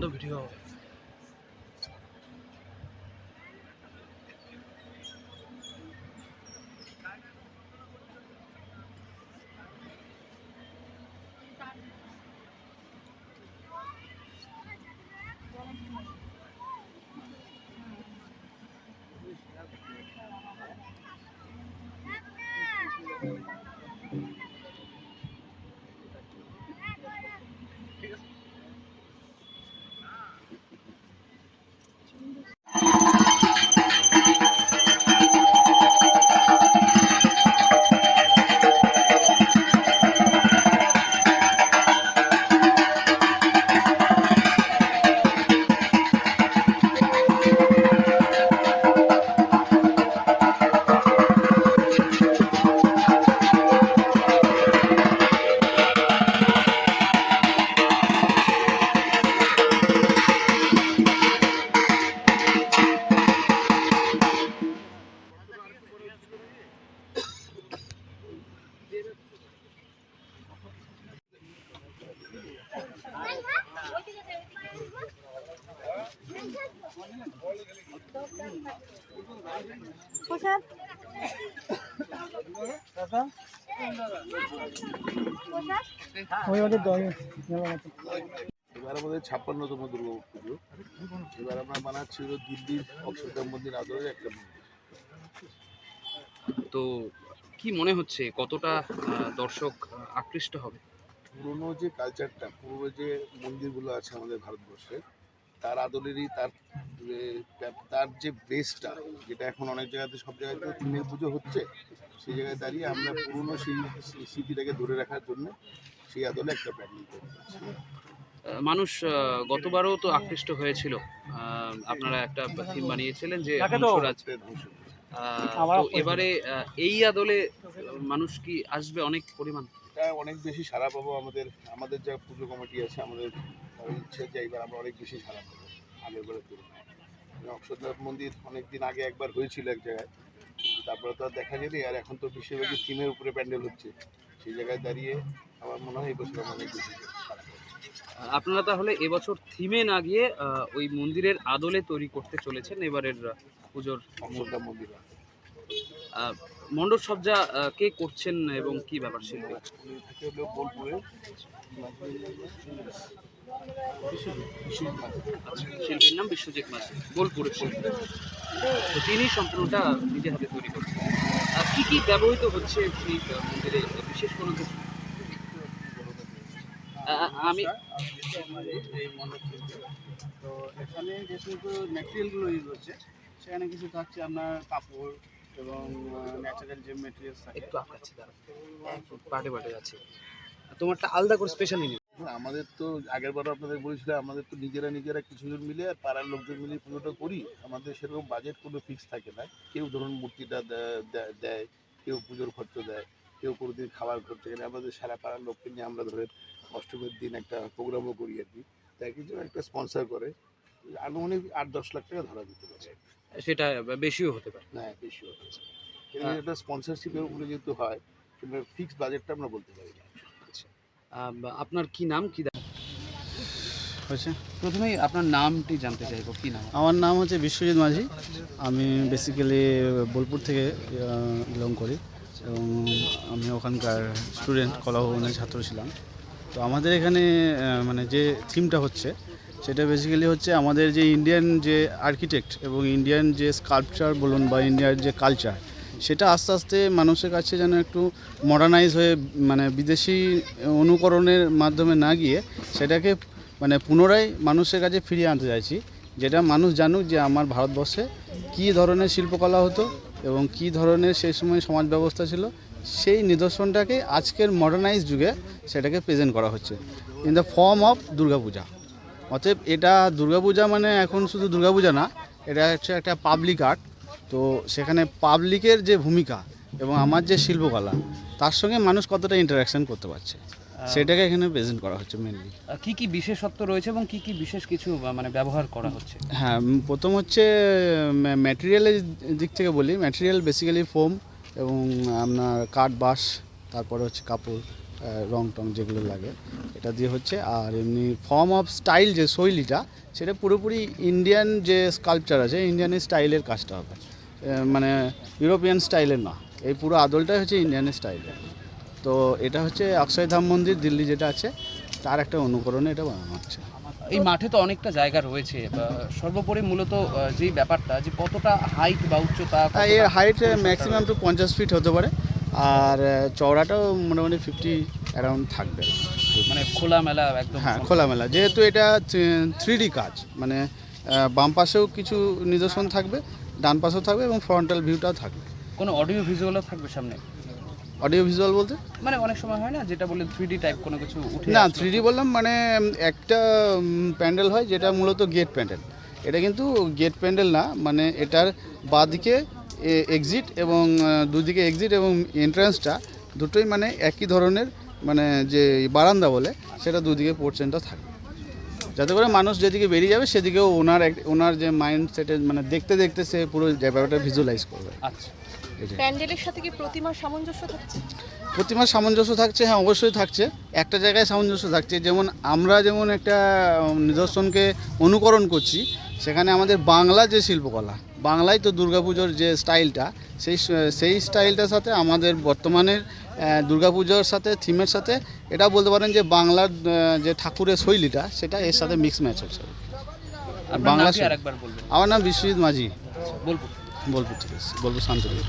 দৃষ্টান্ত ভিডিও হবে প্রসাদ? ওই ওদের দই মেলা মতো এবার আমাদের ছাপ্পান্নতম দুর্গা পুজো। এবার আমরা বানাচ্ছি হলো দিল্লির অক্ষরধাম মন্দির আদরের একটা মন্দির। তো কি মনে হচ্ছে কতটা দর্শক আকৃষ্ট হবে? পুরনো যে কালচারটা পুরনো যে মন্দিরগুলো আছে আমাদের ভারতবর্ষে তার আদলেরই তার তার যে বেসটা যেটা এখন অনেক জায়গাতে সব জায়গাতে থিমের পুজো হচ্ছে সেই জায়গায় দাঁড়িয়ে আমরা পুরনো সেই স্মৃতিটাকে ধরে রাখার জন্য সেই আদলে একটা প্ল্যানিং করতে মানুষ গতবারও তো আকৃষ্ট হয়েছিল। আপনারা একটা থিম বানিয়েছিলেন যে কাকে ধ্বংস তো এবারে এই আদলে মানুষ কি আসবে অনেক পরিমাণ? এটা অনেক বেশি সাড়া পাবো আমাদের আমাদের যা পুজো কমিটি আছে আমাদের ইচ্ছে যে এবার আমরা অনেক বেশি সাড়া পাবো আগের বারের তুলনায়। মানে মন্দির অনেক দিন আগে একবার হয়েছিল এক জায়গায়। তারপরে তো আর দেখা যায়নি আর এখন তো বেশিরভাগই থিমের উপরে প্যান্ডেল হচ্ছে। সেই জায়গায় দাঁড়িয়ে আমার মনে হয় এই বছর অনেক বেশি আপনারা তাহলে এবছর থিমে না গিয়ে ওই মন্দিরের আদলে তৈরি করতে চলেছেন এবারের পুজোর অক্ষরধাম মন্দির। মণ্ডপ সজ্জা কে করছেন এবং কি ব্যাপার বোলপুরে। আচ্ছা শিল্পীর নাম বিশ্বজিৎ মাঝি বোলপুরের তো তিনি সম্পূর্ণটা নিজে হাতে তৈরি করছেন। আর কি কি ব্যবহৃত হচ্ছে সেই মন্দিরে বিশেষ কোনো কিছু? আমি এই তো এখানে যে সমস্ত ম্যাটেরিয়ালগুলো ইউজ হচ্ছে সেখানে কিছু থাকছে আপনার কাপড় এবং ন্যাচারাল যে মেটেরিয়ালস থাকে। একটু আটকাচ্ছি দাঁড়া পাটে পাটে যাচ্ছে তোমারটা আলাদা করে স্পেশালি নিন আমাদের তো আগের বারও আপনাদের বলেছিলাম আমাদের তো নিজেরা নিজেরা কিছুজন মিলে আর পাড়ার লোকজন মিলে পুজোটা করি। আমাদের সেরকম বাজেট কোনো ফিক্স থাকে না। কেউ ধরুন মূর্তিটা দেয় কেউ পুজোর খরচ দেয় কেউ কোনো দিন খাবার খরচ এখানে আমাদের সারা পাড়ার লোককে নিয়ে আমরা ধরে অষ্টমীর দিন একটা প্রোগ্রামও করি আর কি। তাই কিছু একটা স্পন্সর করে। আনুমানিক আট দশ লাখ টাকা ধরা দিতে পারে। সেটা বেশিও হতে পারে। না বেশিও হতে পারে। কিন্তু এটা স্পন্সরশিপের উপরে যেহেতু হয় কিন্তু ফিক্সড বাজেটটা আমরা বলতে পারি আপনার কি নাম কি হচ্ছে প্রথমেই আপনার নামটি জানতে চাইব কি নাম? আমার নাম হচ্ছে বিশ্বজিৎ মাঝি। আমি বেসিক্যালি বোলপুর থেকে বিলং করি এবং আমি ওখানকার স্টুডেন্ট কলা ভবনের ছাত্র ছিলাম। তো আমাদের এখানে মানে যে থিমটা হচ্ছে সেটা বেসিক্যালি হচ্ছে আমাদের যে ইন্ডিয়ান যে আর্কিটেক্ট এবং ইন্ডিয়ান যে স্কাল্পচার বলুন বা ইন্ডিয়ার যে কালচার সেটা আস্তে আস্তে মানুষের কাছে যেন একটু মডার্নাইজ হয়ে মানে বিদেশি অনুকরণের মাধ্যমে না গিয়ে সেটাকে মানে পুনরায় মানুষের কাছে ফিরিয়ে আনতে চাইছি। যেটা মানুষ জানুক যে আমার ভারতবর্ষে কী ধরনের শিল্পকলা হতো এবং কী ধরনের সেই সময় সমাজ ব্যবস্থা ছিল, সেই নিদর্শনটাকে আজকের মডার্নাইজ যুগে সেটাকে প্রেজেন্ট করা হচ্ছে। In the form of Durga Puja. অতএব এটা দুর্গাপূজা মানে এখন শুধু দুর্গাপূজা না, এটা হচ্ছে একটা পাবলিক আর্ট তো সেখানে পাবলিকের যে ভূমিকা এবং আমার যে শিল্পকলা তার সঙ্গে মানুষ কতটা ইন্টারাকশন করতে পারছে? সেটাকে এখানে প্রেজেন্ট করা হচ্ছে মেনলি কি কি বিশেষত্ব রয়েছে এবং কি কি বিশেষ কিছু মানে ব্যবহার করা হচ্ছে? হ্যাঁ প্রথম হচ্ছে ম্যাটেরিয়ালের দিক থেকে বলি ম্যাটেরিয়াল বেসিক্যালি ফোম এবং আপনার কাঠ বাঁশ তারপরে হচ্ছে কাপড় রং টং যেগুলো লাগে এটা দিয়ে হচ্ছে। আর এমনি ফর্ম অফ স্টাইল যে শৈলীটা সেটা পুরোপুরি ইন্ডিয়ান যে স্কাল্পচার আছে ইন্ডিয়ান স্টাইলের কাজটা হবে। মানে ইউরোপিয়ান স্টাইলের না। এই পুরো আদলটাই হচ্ছে ইন্ডিয়ান স্টাইলের তো এটা হচ্ছে অক্ষয়ধাম মন্দির দিল্লি যেটা আছে তার একটা অনুকরণে এটা বানানো হচ্ছে। এই মাঠে তো অনেকটা জায়গা রয়েছে। সর্বোপরি মূলত যেই ব্যাপারটা যে কতটা হাইট বা উচ্চতা এর হাইট ম্যাক্সিমাম টু পঞ্চাশ ফিট হতে পারে। আর চওড়াটাও মোটামুটি ফিফটি অ্যারাউন্ড থাকবে। মানে খোলামেলা একদম হ্যাঁ। খোলামেলা। যেহেতু এটা থ্রি ডি কাজ মানে বাম পাশেও কিছু নিদর্শন থাকবে ডান পাশেও থাকবে এবং ফ্রন্টাল ভিউটাও থাকবে। কোনো অডিও ভিজুয়ালও থাকবে সামনে? অডিও ভিজুয়াল বলতে? মানে অনেক সময় হয় না যেটা বলে থ্রি টাইপ কোনো কিছু উঠে না থ্রি বললাম মানে একটা প্যান্ডেল হয় যেটা মূলত গেট প্যান্ডেল। এটা কিন্তু গেট প্যান্ডেল না মানে এটার বাঁদিকে এক্সিট এবং দুদিকে এক্সিট এবং এন্ট্রান্সটা দুটোই মানে একই ধরনের মানে যে বারান্দা বলে সেটা দুদিকে পোর্শনটা থাকে। যাতে করে মানুষ যেদিকে বেরিয়ে যাবে সেদিকেও ওনার এক- ওনার যে মাইন্ডসেটে মানে দেখতে দেখতে সে পুরো ব্যাপারটা ভিজুয়ালাইজ করবে। আচ্ছা। প্যান্ডেলের সাথে কি প্রতিমার সামঞ্জস্য থাকছে? প্রতিমার সামঞ্জস্য থাকছে হ্যাঁ অবশ্যই থাকছে। একটা জায়গায় সামঞ্জস্য থাকছে যেমন আমরা যেমন একটা নিদর্শনকে অনুকরণ করছি সেখানে আমাদের বাংলা যে শিল্পকলা বাংলায় তো দুর্গাপুজোর যে স্টাইলটা সেই সেই স্টাইলটার সাথে আমাদের বর্তমানের দুর্গাপুজোর সাথে থিমের সাথে এটা বলতে পারেন যে বাংলার যে ঠাকুরের শৈলীটা সেটা এর সাথে মিক্স ম্যাচ হচ্ছে। আর বাংলা আমার নাম বিশ্বজিৎ মাঝি। বলব বোলপুর থেকে এসেছি, বোলপুর শান্তিপুর।